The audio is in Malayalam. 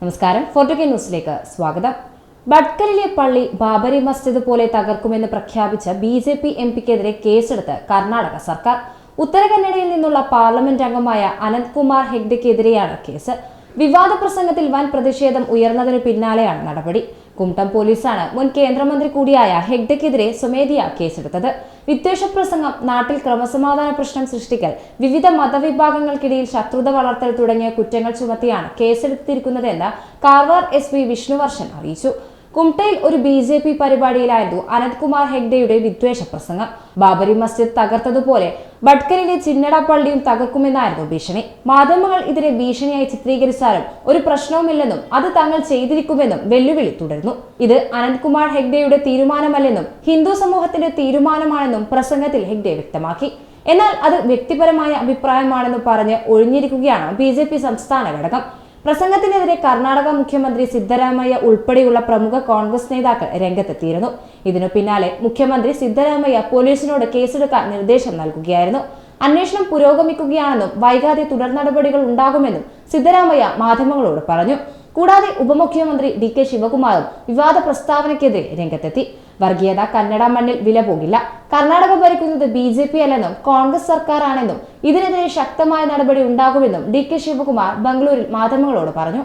നമസ്കാരം. ഫോർട്ടുകെ ന്യൂസിലേക്ക് സ്വാഗതം. ഭട്കലിലെ പള്ളി ബാബരി മസ്ജിദ് പോലെ തകർക്കുമെന്ന് പ്രഖ്യാപിച്ച ബി ജെ പി എം പിക്കെതിരെ കേസെടുത്ത് കർണാടക സർക്കാർ. ഉത്തരകന്നഡയിൽ നിന്നുള്ള പാർലമെന്റ് അംഗമായ അനന്ത്കുമാർ ഹെഗ്ഡെക്കെതിരെയാണ് കേസ്. വിവാദ പ്രസംഗത്തിൽ വൻ പ്രതിഷേധം ഉയർന്നതിനു പിന്നാലെയാണ് നടപടി. കുംട്ടം പോലീസാണ് മുൻ കേന്ദ്രമന്ത്രി കൂടിയായ ഹെഗ്ഡയ്ക്കെതിരെ സ്വമേധിയ കേസെടുത്തത്. വിദ്വേഷ പ്രസംഗം നാട്ടിൽ ക്രമസമാധാന പ്രശ്നം സൃഷ്ടിക്കൽ വിവിധ മതവിഭാഗങ്ങൾക്കിടയിൽ ശത്രുത വളർത്തൽ തുടങ്ങിയ കുറ്റങ്ങൾ ചുമത്തിയാണ് കേസെടുത്തിരിക്കുന്നതെന്ന് കാർവാർ എസ് പി വിഷ്ണുവർഷൻ അറിയിച്ചു. കുംട്ടയിൽ ഒരു ബി ജെ പി പരിപാടിയിലായിരുന്നു അനന്ത്കുമാർ ഹെഗ്ഡയുടെ വിദ്വേഷ പ്രസംഗം ബാബരി മസ്ജിദ് തകർത്തതുപോലെ ബഡ്കലിലെ ചിന്നട പള്ളിയും തകർക്കുമെന്നായിരുന്നു ഭീഷണി. മാധ്യമങ്ങൾ ഇതിനെ ഭീഷണിയായി ചിത്രീകരിച്ചാലും ഒരു പ്രശ്നവുമില്ലെന്നും അത് തങ്ങൾ ചെയ്തിരിക്കുമെന്നും വെല്ലുവിളി തുടരുന്നു. ഇത് അനന്ത്കുമാർ ഹെഗ്ഡെയുടെ തീരുമാനമല്ലെന്നും ഹിന്ദു സമൂഹത്തിന്റെ തീരുമാനമാണെന്നും പ്രസംഗത്തിൽ ഹെഗ്ഡെ വ്യക്തമാക്കി. എന്നാൽ അത് വ്യക്തിപരമായ അഭിപ്രായമാണെന്ന് പറഞ്ഞ് ഒഴിഞ്ഞിരിക്കുകയാണ് ബി സംസ്ഥാന ഘടകം. പ്രസംഗത്തിനെതിരെ കർണാടക മുഖ്യമന്ത്രി സിദ്ധരാമയ്യ ഉൾപ്പെടെയുള്ള പ്രമുഖ കോൺഗ്രസ് നേതാക്കൾ രംഗത്തെത്തിയിരുന്നു. ഇതിനു പിന്നാലെ മുഖ്യമന്ത്രി സിദ്ധരാമയ്യ പോലീസിനോട് കേസെടുക്കാൻ നിർദ്ദേശം നൽകുകയായിരുന്നു. അന്വേഷണം പുരോഗമിക്കുകയാണെന്നും വൈകാതെ തുടർ നടപടികൾ ഉണ്ടാകുമെന്നും സിദ്ധരാമയ്യ മാധ്യമങ്ങളോട് പറഞ്ഞു. കൂടാതെ ഉപമുഖ്യമന്ത്രി ഡി കെ ശിവകുമാറും വിവാദ പ്രസ്താവനയ്ക്കെതിരെ രംഗത്തെത്തി. വർഗീയത കന്നഡ മണ്ണിൽ വില പോകില്ല. കർണാടക ഭരിക്കുന്നത് ബി ജെ പി അല്ലെന്നും കോൺഗ്രസ് സർക്കാരാണെന്നും ഇതിനെതിരെ ശക്തമായ നടപടി ഉണ്ടാകുമെന്നും ഡി കെ ശിവകുമാർ ബംഗളൂരിൽ മാധ്യമങ്ങളോട് പറഞ്ഞു.